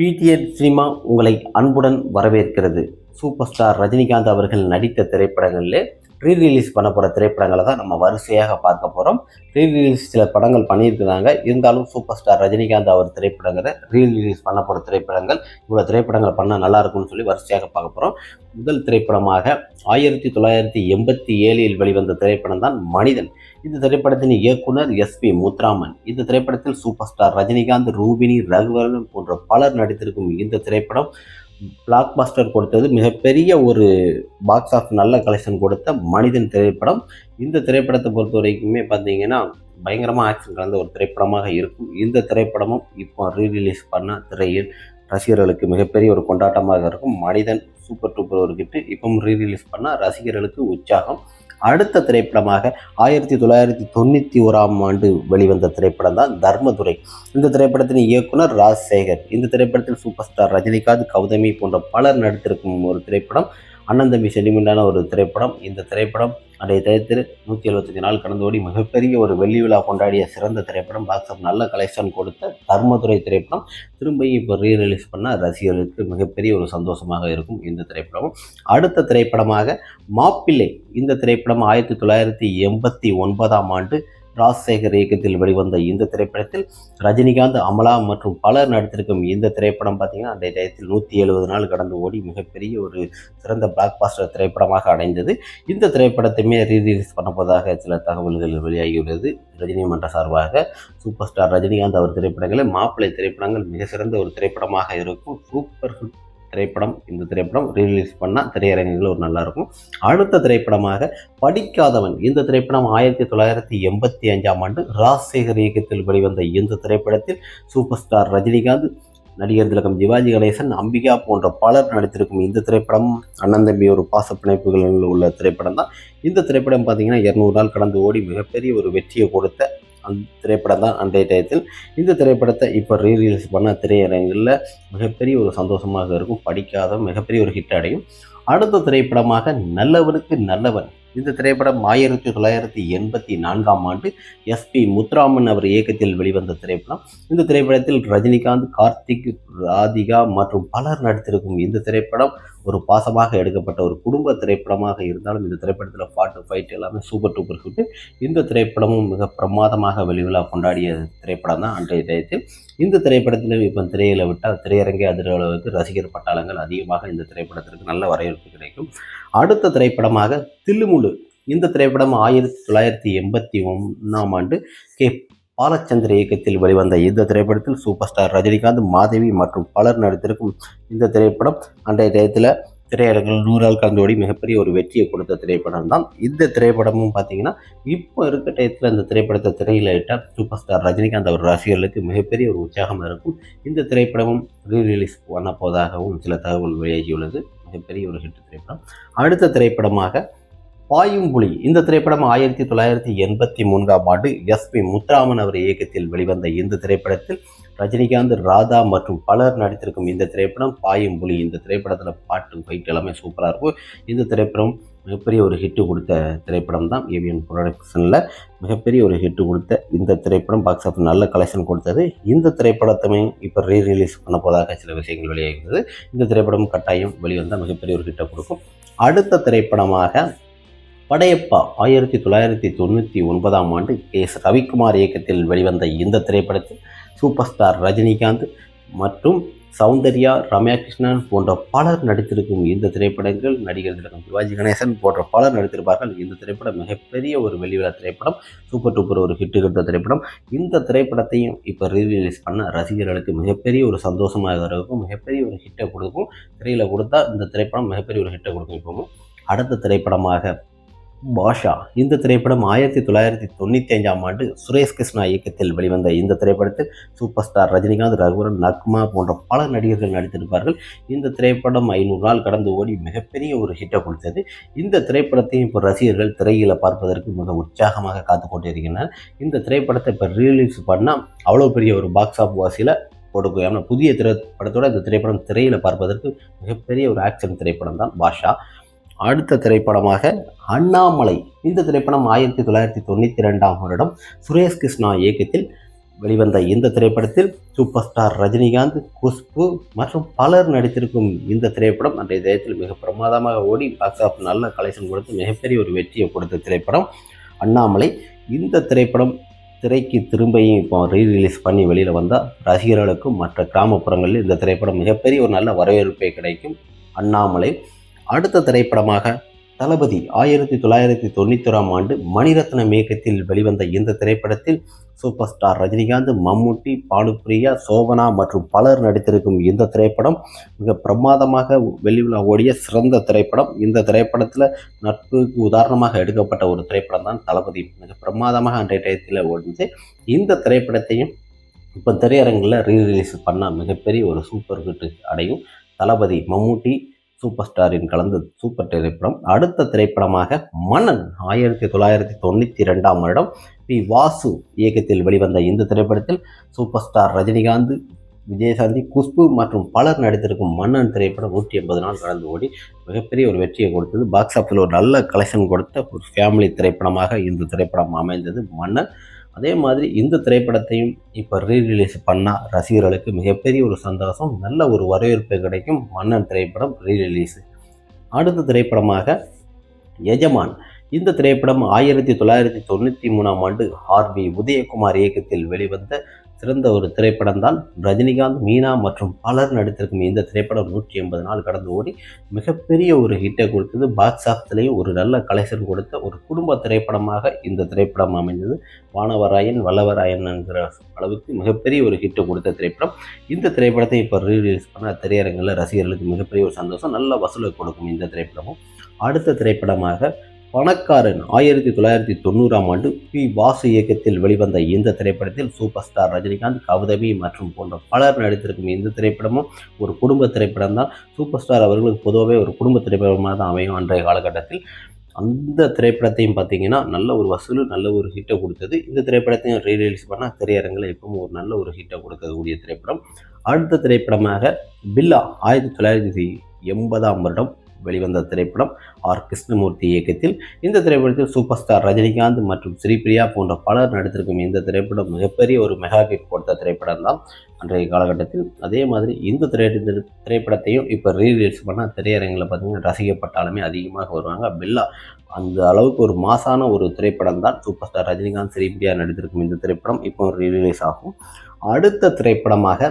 PTN cinema உங்களை அன்புடன் வரவேற்கிறது. சூப்பர் ஸ்டார் ரஜினிகாந்த் அவர்கள் நடித்த திரைப்படங்களில் ரீ ரிலீஸ் பண்ண போகிற திரைப்படங்களை தான் நம்ம வரிசையாக பார்க்க போகிறோம் ரீ ரிலீஸ் சில படங்கள் பண்ணியிருக்கிறாங்க. இருந்தாலும் சூப்பர் ஸ்டார் ரஜினிகாந்த் அவர் திரைப்படங்களை ரீ ரிலீஸ் பண்ண போகிற திரைப்படங்கள் இவ்வளோ திரைப்படங்கள் பண்ணால் நல்லா இருக்கும்னு சொல்லி வரிசையாக பார்க்க போகிறோம் முதல் திரைப்படமாக ஆயிரத்தி தொள்ளாயிரத்தி எண்பத்தி ஏழில் வெளிவந்த திரைப்படம் தான் மனிதன். இந்த திரைப்படத்தின் இயக்குனர் எஸ்பி முத்ராமன் இந்த திரைப்படத்தில் சூப்பர் ஸ்டார் ரஜினிகாந்த் ரூபினி ரகுவரன் போன்ற பலர் நடித்திருக்கும் இந்த திரைப்படம் பிளாக் பஸ்டர் கொடுத்தது மிகப்பெரிய ஒரு பாக்ஸ் ஆஃப் நல்ல கலெக்ஷன் கொடுத்த மனிதன் திரைப்படம். இந்த திரைப்படத்தை பொறுத்த வரைக்குமே பார்த்தீங்கன்னா பயங்கரமாக ஆக்ஷன் கலந்த ஒரு திரைப்படமாக இருக்கும். இந்த திரைப்படமும் இப்போ ரீ ரிலீஸ் பண்ண திரையில் ரசிகர்களுக்கு மிகப்பெரிய ஒரு கொண்டாட்டமாக இருக்கும். மனிதன் சூப்பர் டூப்பர் ஒரு கிட்டு இப்பவும் ரீ ரிலீஸ் பண்ணால் ரசிகர்களுக்கு உற்சாகம். அடுத்த திரைப்படமாக ஆயிரத்தி தொள்ளாயிரத்தி தொண்ணூற்றி ஓராம் ஆண்டு வெளிவந்த திரைப்படம் தான் தர்மதுரை. இந்த திரைப்படத்தின் இயக்குனர் ராஜசேகர். இந்த திரைப்படத்தில் சூப்பர் ஸ்டார் ரஜினிகாந்த் கௌதமி போன்ற பலர் நடித்திருக்கும் ஒரு திரைப்படம் அண்ணன் தம்பி செடிமெண்டான ஒரு திரைப்படம். இந்த திரைப்படம் அன்றைய தயத்தில் நூற்றி எழுபத்தஞ்சு நாள் கடந்து ஓடி மிகப்பெரிய ஒரு வெள்ளி விழா கொண்டாடிய சிறந்த திரைப்படம். பாக்ஸ் ஆஃப் நல்ல கலெக்ஷன் கொடுத்த தர்மதுரை திரைப்படம். திரும்பியும் இப்போ ரீ ரிலீஸ் பண்ணால் ரசிகர்களுக்கு மிகப்பெரிய ஒரு சந்தோஷமாக இருக்கும் இந்த திரைப்படம் அடுத்த திரைப்படமாக மாப்பிள்ளை. இந்த திரைப்படம் ஆயிரத்தி தொள்ளாயிரத்தி எண்பத்தி ஒன்பதாம் ஆண்டு ராஜசேகர் இயக்கத்தில் வெளிவந்த இந்த திரைப்படத்தில் ரஜினிகாந்த் அமலா மற்றும் பலர் நடித்திருக்கும் இந்த திரைப்படம் பார்த்தீங்கன்னா அந்த டயத்தில் நூற்றி எழுபது நாள் கடந்து ஓடி மிகப்பெரிய ஒரு சிறந்த பிளாக் பாஸ்டர் திரைப்படமாக அடைந்தது. இந்த திரைப்படத்தையுமே ரீரிலீஸ் பண்ணப்பதாக சில தகவல்கள் வெளியாகியுள்ளது. ரஜினி மன்ற சார்பாக சூப்பர் ஸ்டார் ரஜினிகாந்த் அவர் திரைப்படங்களில் மாப்பிள்ளை திரைப்படங்கள் மிக சிறந்த ஒரு திரைப்படமாக இருக்கும். சூப்பர் ஹிட் திரைப்படம் இந்த திரைப்படம் ரிலீஸ் பண்ணால் திரையரங்குகள் ஒரு நல்லாயிருக்கும். அடுத்த திரைப்படமாக படிக்காதவன் இந்த திரைப்படம் ஆயிரத்தி தொள்ளாயிரத்தி எண்பத்தி அஞ்சாம் ஆண்டு ராஜசேகர் இயக்கத்தில் வெளிவந்த இந்த திரைப்படத்தில் சூப்பர் ஸ்டார் ரஜினிகாந்த் நடிகர் திலகம் சிவாஜி கணேசன் அம்பிகா போன்ற பலர் நடித்திருக்கும் இந்த திரைப்படம் அண்ணன் தம்பி ஒரு பாச பிணைப்புகளில் உள்ள திரைப்படம் தான் இந்த திரைப்படம் பார்த்தீங்கன்னா இரநூறு நாள் கடந்து ஓடி மிகப்பெரிய ஒரு வெற்றியை கொடுத்த அந்த திரைப்படம் தான் அன்றைய டயத்தில் இந்த திரைப்படத்தை இப்போ ரீரிலீஸ் பண்ண திரையரங்கில் மிகப்பெரிய ஒரு சந்தோஷமாக இருக்கும். படிக்காத மிகப்பெரிய ஒரு ஹிட் அடையும். அடுத்த திரைப்படமாக நல்லவனுக்கு நல்லவன். இந்த திரைப்படம் ஆயிரத்தி தொள்ளாயிரத்தி எண்பத்தி நான்காம் ஆண்டு எஸ் பி முத்துராமன் அவர் இயக்கத்தில் வெளிவந்த திரைப்படம். இந்த திரைப்படத்தில் ரஜினிகாந்த் கார்த்திக் ராதிகா மற்றும் பலர் நடித்திருக்கும் இந்த திரைப்படம் ஒரு பாசமாக எடுக்கப்பட்ட ஒரு குடும்ப திரைப்படமாக இருந்தாலும் இந்த திரைப்படத்தில் பாட்டு ஃபைட் எல்லாமே சூப்பர் டூப்பர் ஹிட்டு இந்த திரைப்படமும் மிக பிரமாதமாக வெளிவிழா கொண்டாடிய திரைப்படம் தான் அன்றைய டயத்தில் இந்த திரைப்படத்தில் இப்போ திரையில விட்டால் திரையரங்கை அதிர்வளவுக்கு ரசிகர் பட்டாளங்கள் அதிகமாக இந்த திரைப்படத்திற்கு நல்ல வரவேற்பு கிடைக்கும். அடுத்த திரைப்படமாக தில்லுமுழு இந்த திரைப்படம் ஆயிரத்தி தொள்ளாயிரத்தி எண்பத்தி ஒன்றாம் ஆண்டு கே பாலச்சந்திர இயக்கத்தில் வெளிவந்த இந்த திரைப்படத்தில் சூப்பர் ஸ்டார் ரஜினிகாந்த் மாதவி மற்றும் பலர் நடித்திருக்கும் இந்த திரைப்படம் அன்றைய டயத்தில் திரையரங்கில் நூறால் கலந்தோடி மிகப்பெரிய ஒரு வெற்றியை கொடுத்த திரைப்படம் தான் இந்த திரைப்படமும் பார்த்தீங்கன்னா இப்போ இருக்க டயத்தில் இந்த திரைப்படத்தை திரையில் இட்டால் சூப்பர் ஸ்டார் ரஜினிகாந்த் அவர் ரசிகர்களுக்கு மிகப்பெரிய ஒரு உற்சாகம் இருக்கும். இந்த திரைப்படமும் ரீ ரிலீஸ் பண்ண போவதாகவும் சில தகவல் வெளியாகியுள்ளது. மிகப்பெரிய ஒரு ஹிட் திரைப்படம். அடுத்த திரைப்படமாக பாயும் புலி. இந்த திரைப்படம் ஆயிரத்தி தொள்ளாயிரத்தி எண்பத்தி மூன்றாம் ஆண்டு எஸ்பி முத்துராமன் அவர் இயக்கத்தில் வெளிவந்த இந்த திரைப்படத்தில் ரஜினிகாந்த் ராதா மற்றும் பலர் நடித்திருக்கும் இந்த திரைப்படம் பாயும் புலி. இந்த திரைப்படத்தில் பாட்டு ஃபைட் எல்லாமே சூப்பராக இருக்கும். இந்த திரைப்படம் மிகப்பெரிய ஒரு ஹிட்டு கொடுத்த திரைப்படம் தான் ஏவிஎன் ப்ரொடக்ஷனில் மிகப்பெரிய ஒரு ஹிட்டு கொடுத்த இந்த திரைப்படம். பாக்ஸ் ஆஃபீஸ் நல்ல கலெக்ஷன் கொடுத்தது. இந்த திரைப்படத்தையுமே இப்போ ரீ ரிலீஸ் பண்ண போதாக சில விஷயங்கள் வெளியாகிறது இந்த திரைப்படம் கட்டாயம் வெளிவந்தால் மிகப்பெரிய ஒரு ஹிட்டை கொடுக்கும். அடுத்த திரைப்படமாக படையப்பா ஆயிரத்தி தொள்ளாயிரத்தி தொண்ணூற்றி ஒன்பதாம் ஆண்டு எஸ். ரவிக்குமார் இயக்கத்தில் வெளிவந்த இந்த திரைப்படத்தில் சூப்பர் ஸ்டார் ரஜினிகாந்த் மற்றும் சௌந்தர்யா ரம்யா கிருஷ்ணன் போன்ற பலர் நடித்திருக்கும் இந்த திரைப்படங்கள் நடிகர் திலகம் சிவாஜி கணேசன் போன்ற பலர் நடித்திருப்பார்கள். இந்த திரைப்படம் மிகப்பெரிய ஒரு வெளிவிழா திரைப்படம். சூப்பர் டூப்பர் ஒரு ஹிட்டு கிட்ட திரைப்படம். இந்த திரைப்படத்தையும் இப்போ ரீரிலீஸ் பண்ண ரசிகர்களுக்கு மிகப்பெரிய ஒரு சந்தோஷமாக இருக்கும் மிகப்பெரிய ஒரு ஹிட்டை கொடுக்கும். திரையில் கொடுத்தா இந்த திரைப்படம் மிகப்பெரிய ஒரு ஹிட்டை கொடுக்கும் இப்போவும். அடுத்த திரைப்படமாக பாஷா. இந்த திரைப்படம் ஆயிரத்தி தொள்ளாயிரத்தி தொண்ணூற்றி அஞ்சாம் ஆண்டு சுரேஷ் கிருஷ்ணா இயக்கத்தில் வெளிவந்த இந்த திரைப்படத்தில் சூப்பர் ஸ்டார் ரஜினிகாந்த் ரகுவரன் நக்மா போன்ற பல நடிகர்கள் நடித்திருப்பார்கள். இந்த திரைப்படம் ஐநூறு நாள் கடந்து ஓடி மிகப்பெரிய ஒரு ஹிட்டை கொடுத்தது. இந்த திரைப்படத்தையும் இப்போ ரசிகர்கள் திரையில் பார்ப்பதற்கு மிக உற்சாகமாக காத்து கொண்டிருக்கின்றனர். இந்த திரைப்படத்தை இப்போ ரீலீஸ் பண்ணால் அவ்வளோ பெரிய ஒரு பாக்ஸ் ஆஃப் வாசியில் கொடுக்கும் ஏன்னா புதிய திரைப்படத்தோட இந்த திரைப்படம் திரையில் பார்ப்பதற்கு மிகப்பெரிய ஒரு ஆக்ஷன் திரைப்படம் தான் பாஷா. அடுத்த திரைப்படமாக அண்ணாமலை. இந்த திரைப்படம் ஆயிரத்தி தொள்ளாயிரத்தி தொண்ணூற்றி ரெண்டாம் வருடம் சுரேஷ் கிருஷ்ணா இயக்கத்தில் வெளிவந்த இந்த திரைப்படத்தில் சூப்பர் ஸ்டார் ரஜினிகாந்த் குஷ்பு மற்றும் பலர் நடித்திருக்கும் இந்த திரைப்படம் அன்றைய தினத்தில் மிக பிரமாதமாக ஓடி பாக்ஸ் ஆஃப் நல்ல கலெக்ஷன் கொடுத்து மிகப்பெரிய ஒரு வெற்றியை கொடுத்த திரைப்படம் அண்ணாமலை. இந்த திரைப்படம் திரைக்கு திரும்பியும் இப்போ ரீ ரிலீஸ் பண்ணி வெளியில் வந்தால் ரசிகர்களுக்கும் மற்ற கிராமப்புறங்களில் இந்த திரைப்படம் மிகப்பெரிய ஒரு நல்ல வரவேற்பை கிடைக்கும் அண்ணாமலை. அடுத்த திரைப்படமாக தளபதி ஆயிரத்தி தொள்ளாயிரத்தி தொண்ணூத்தொராம் ஆண்டு மணிரத்னம் இயக்கத்தில் வெளிவந்த இந்த திரைப்படத்தில் சூப்பர் ஸ்டார் ரஜினிகாந்த் மம்முட்டி பானுப்பிரியா சோபனா மற்றும் பலர் நடித்திருக்கும் இந்த திரைப்படம் மிக பிரமாதமாக வெளியுலா ஓடிய சிறந்த திரைப்படம். இந்த திரைப்படத்தில் நட்புக்கு உதாரணமாக எடுக்கப்பட்ட ஒரு திரைப்படம் தான் தளபதி. மிக பிரமாதமாக அன்றைய டயத்தில் ஓடிச்சு இந்த திரைப்படத்தையும் இப்போ திரையரங்கில் ரீ ரிலீஸ் பண்ணால் மிகப்பெரிய ஒரு சூப்பர் ஹிட் அடையும். தளபதி மம்முட்டி சூப்பர் ஸ்டாரின் கலந்த சூப்பர் திரைப்படம். அடுத்த திரைப்படமாக மன்னன் ஆயிரத்தி தொள்ளாயிரத்தி தொண்ணூற்றி ரெண்டாம் வருடம் பி. வாசு இயக்கத்தில் வெளிவந்த இந்த திரைப்படத்தில் சூப்பர் ஸ்டார் ரஜினிகாந்த் விஜயசாந்தி குஷ்பு மற்றும் பலர் நடித்திருக்கும் மன்னன் திரைப்படம் நூற்றி எண்பது நாள் கடந்து ஓடி மிகப்பெரிய ஒரு வெற்றியை கொடுத்தது. பாக்ஸ் ஆஃபீஸில் ஒரு நல்ல கலெக்ஷன் கொடுத்த ஒரு ஃபேமிலி திரைப்படமாக இந்த திரைப்படம் அமைந்தது மன்னன். அதே மாதிரி இந்த திரைப்படத்தையும் இப்போ ரீ ரிலீஸ் பண்ணால் ரசிகர்களுக்கு மிகப்பெரிய ஒரு சந்தோஷம் நல்ல ஒரு வரவேற்பு கிடைக்கும் மன்னன் திரைப்படம் ரீ ரிலீஸ் அடுத்த திரைப்படமாக எஜமான். இந்த திரைப்படம் ஆயிரத்தி தொள்ளாயிரத்தி தொண்ணூற்றி மூணாம் ஆண்டு ஆர்பி உதயகுமார் இயக்கத்தில் வெளிவந்த சிறந்த ஒரு திரைப்படம் தான் ரஜினிகாந்த் மீனா மற்றும் பலர் நடித்திருக்கும் இந்த திரைப்படம் நூற்றி எண்பது நாள் கடந்து ஓடி மிகப்பெரிய ஒரு ஹிட்டை கொடுத்தது. பாக்ஸ் ஆஃபீஸ்லேயும் ஒரு நல்ல கலெக்ஷன் கொடுத்த ஒரு குடும்ப திரைப்படமாக இந்த திரைப்படம் அமைந்தது. வானவராயன் வல்லவராயன் என்கிற அளவுக்கு மிகப்பெரிய ஒரு ஹிட்டை கொடுத்த திரைப்படம். இந்த திரைப்படத்தை இப்போ ரீலீஸ் பண்ண திரையரங்கில் ரசிகர்களுக்கு மிகப்பெரிய ஒரு சந்தோஷம் நல்ல வசூலை கொடுக்கும் இந்த திரைப்படமும். அடுத்த திரைப்படமாக பணக்காரன் ஆயிரத்தி தொள்ளாயிரத்தி தொண்ணூறாம் ஆண்டு பி வாசு இயக்கத்தில் வெளிவந்த இந்த திரைப்படத்தில் சூப்பர் ஸ்டார் ரஜினிகாந்த் கௌதமி மற்றும் போன்ற பலர் நடித்திருக்கும் இந்த திரைப்படமும் ஒரு குடும்ப திரைப்படம் தான். சூப்பர் ஸ்டார் அவர்களுக்கு பொதுவாகவே ஒரு குடும்ப திரைப்படமாக தான் அமையும் அன்றைய காலகட்டத்தில். அந்த திரைப்படத்தையும் பார்த்தீங்கன்னா நல்ல ஒரு வசூல் நல்ல ஒரு ஹிட்டை கொடுத்தது. இந்த திரைப்படத்தையும் ரீரிலீஸ் பண்ணால் திரையரங்கில் எப்பவும் ஒரு நல்ல ஒரு ஹிட்டை கொடுக்கக்கூடிய திரைப்படம். அடுத்த திரைப்படமாக பில்லா ஆயிரத்தி தொள்ளாயிரத்தி எண்பதாம் வருடம் வெளிவந்த திரைப்படம் ஆர். கிருஷ்ணமூர்த்தி இயக்கத்தில். இந்த திரைப்படத்தில் சூப்பர் ஸ்டார் ரஜினிகாந்த் மற்றும் ஸ்ரீபிரியா போன்ற பலர் நடித்திருக்கும் இந்த திரைப்படம் மிகப்பெரிய ஒரு மெகா ஹிட் கொடுத்த திரைப்படம் தான் அன்றைய காலகட்டத்தில். அதே மாதிரி இந்த திரை திரைப்படத்தையும் இப்போ ரீலீஸ் பண்ணால் திரையரங்கில் பார்த்தீங்கன்னா ரசிக்கப்பட்டாலுமே அதிகமாக வருவாங்க. பில்லா அந்த அளவுக்கு ஒரு மாசான ஒரு திரைப்படம் தான் சூப்பர் ஸ்டார் ரஜினிகாந்த் ஸ்ரீபிரியா நடித்திருக்கும் இந்த திரைப்படம். இப்போ ரீலீஸ் ஆகும். அடுத்த திரைப்படமாக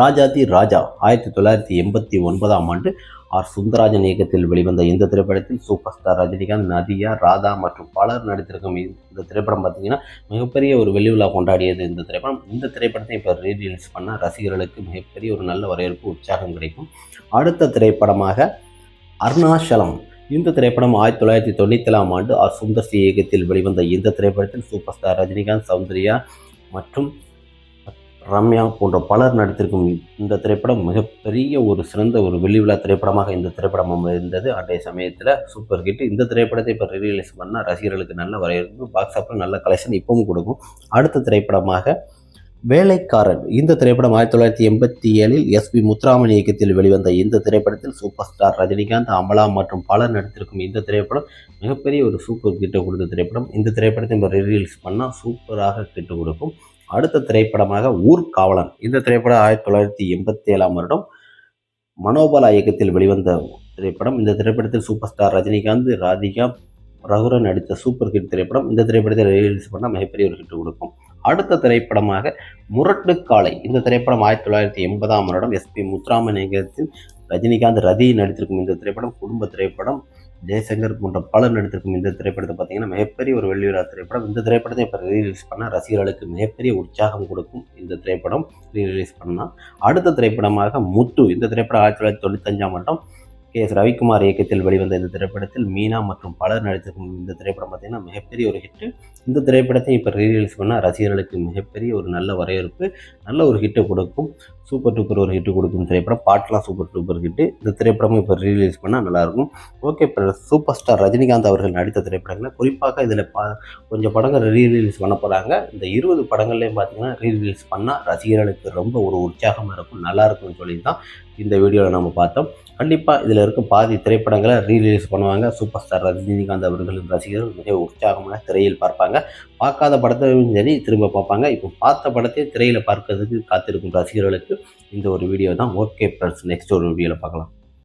ராஜாதி ராஜா ஆயிரத்தி தொள்ளாயிரத்தி எண்பத்தி ஒன்பதாம் ஆண்டு ஆர். சுந்தராஜன் இயக்கத்தில் வெளிவந்த இந்த திரைப்படத்தில் சூப்பர் ஸ்டார் ரஜினிகாந்த் நதியா ராதா மற்றும் பலர் நடித்திருக்கும் இந்த திரைப்படம் பார்த்தீங்கன்னா மிகப்பெரிய ஒரு வெளிவிழா கொண்டாடியது இந்த திரைப்படம். இந்த திரைப்படத்தை இப்போ ரீரிலீஸ் பண்ணால் ரசிகர்களுக்கு மிகப்பெரிய ஒரு நல்ல வரவேற்பு உற்சாகம் கிடைக்கும். அடுத்த திரைப்படமாக அருணாச்சலம். இந்த திரைப்படம் ஆயிரத்தி தொள்ளாயிரத்தி தொண்ணூற்றி ஆண்டு ஆர். சுந்தர் சி இயக்கத்தில் வெளிவந்த இந்த திரைப்படத்தில் சூப்பர் ஸ்டார் ரஜினிகாந்த் சௌந்தர்யா மற்றும் ரம்யா போன்ற பலர் நடித்திருக்கும் இந்த திரைப்படம் மிகப்பெரிய ஒரு சிறந்த ஒரு வெளிவிழா திரைப்படமாக இந்த திரைப்படம் அமைந்தது. அன்றைய சமயத்தில் சூப்பர் ஹிட் இந்த திரைப்படத்தை இப்போ ரிலீஸ் பண்ணால் ரசிகர்களுக்கு நல்ல வரவேற்பு பாக்ஸ் ஆஃபில் நல்ல கலெக்ஷன் இப்பவும் கொடுக்கும். அடுத்த திரைப்படமாக வேலைக்காரன். இந்த திரைப்படம் ஆயிரத்தி தொள்ளாயிரத்தி எண்பத்தி ஏழில் எஸ்பி முத்துராமன் இயக்கத்தில் வெளிவந்த இந்த திரைப்படத்தில் சூப்பர் ஸ்டார் ரஜினிகாந்த் அமலா மற்றும் பலர் நடித்திருக்கும் இந்த திரைப்படம் மிகப்பெரிய ஒரு சூப்பர் கிட்ட கொடுத்த திரைப்படம். இந்த திரைப்படத்தை இப்போ ரிலீஸ் பண்ணால் சூப்பராக கிட்ட கொடுக்கும். அடுத்த திரைப்படமாக ஊர்காவலன் இந்த திரைப்படம் ஆயிரத்தி தொள்ளாயிரத்தி எண்பத்தி ஏழாம் வருடம் மனோபாலா இயக்கத்தில் வெளிவந்த திரைப்படம். இந்த திரைப்படத்தில் சூப்பர் ஸ்டார் ரஜினிகாந்த் ராதிகா ரகுரன் நடித்த சூப்பர் ஹிட் திரைப்படம். இந்த திரைப்படத்தை ரிலீஸ் பண்ணால் மிகப்பெரிய ஒரு ஹிட் கொடுக்கும். அடுத்த திரைப்படமாக முரட்டு காலை இந்த திரைப்படம் ஆயிரத்தி தொள்ளாயிரத்தி எண்பதாம் வருடம் எஸ்பி முத்துராமன் இயக்கத்தில் ரஜினிகாந்த் ரதி நடித்திருக்கும் இந்த திரைப்படம் குடும்ப திரைப்படம். ஜெயசங்கர் போன்ற பலர் நடித்திருக்கும் இந்த திரைப்படத்தை பார்த்தீங்கன்னா மிகப்பெரிய ஒரு வெள்ளி விழா திரைப்படம். இந்த திரைப்படத்தை இப்போ ரீரிலீஸ் பண்ணால் ரசிகர்களுக்கு மிகப்பெரிய உற்சாகம் கொடுக்கும் இந்த திரைப்படம். ரீரிலீஸ் பண்ணால் அடுத்த திரைப்படமாக முத்து இந்த திரைப்படம் ஆயிரத்தி தொள்ளாயிரத்தி தொண்ணூத்தஞ்சாம் வருடம் கே எஸ் ரவிக்குமார் இயக்கத்தில் வெளிவந்த இந்த திரைப்படத்தில் மீனா மற்றும் பலர் நடித்திருக்கும் இந்த திரைப்படம் பார்த்தீங்கன்னா மிகப்பெரிய ஒரு ஹிட்டு இந்த திரைப்படத்தை இப்போ ரீரிலீஸ் பண்ணால் ரசிகர்களுக்கு மிகப்பெரிய ஒரு நல்ல வரவேற்பு நல்ல ஒரு ஹிட்டை கொடுக்கும். சூப்பர் டூப்பர் ஒரு ஹிட்டு கொடுக்கும் திரைப்படம். பாட்டெலாம் சூப்பர் டூப்பர் ஹிட்டு இந்த திரைப்படமும் இப்போ ரீலீஸ் பண்ணால் நல்லாயிருக்கும். ஓகே இப்போ சூப்பர் ஸ்டார் ரஜினிகாந்த் அவர்கள் நடித்த திரைப்படங்களில் குறிப்பாக இதில் பா கொஞ்சம் படங்கள் ரீலீஸ் பண்ண போகிறாங்க இந்த இருபது படங்கள்லேயும் பார்த்தீங்கன்னா ரீலீஸ் பண்ணால் ரசிகர்களுக்கு ரொம்ப ஒரு உற்சாகமாக இருக்கும் நல்லாயிருக்கும்னு சொல்லி தான் இந்த வீடியோவில் நம்ம பார்த்தோம். கண்டிப்பாக இதில் இருக்கும் பாதி திரைப்படங்களை ரீரிலீஸ் பண்ணுவாங்க. சூப்பர் ஸ்டார் ரஜினிகாந்த் அவர்களின் ரசிகர்கள் மிக உற்சாகமான திரையில் பார்ப்பாங்க. பார்க்காத படத்தையும் சரி திரும்ப பார்ப்பாங்க. இப்போ பார்த்த படத்தையும் திரையில் பார்க்கறதுக்கு காத்திருக்கும் ரசிகர்களுக்கு இந்த ஒரு வீடியோ தான். ஓகே ஃப்ரெண்ட்ஸ் நெக்ஸ்ட் ஒரு வீடியோவில் பார்க்கலாம்.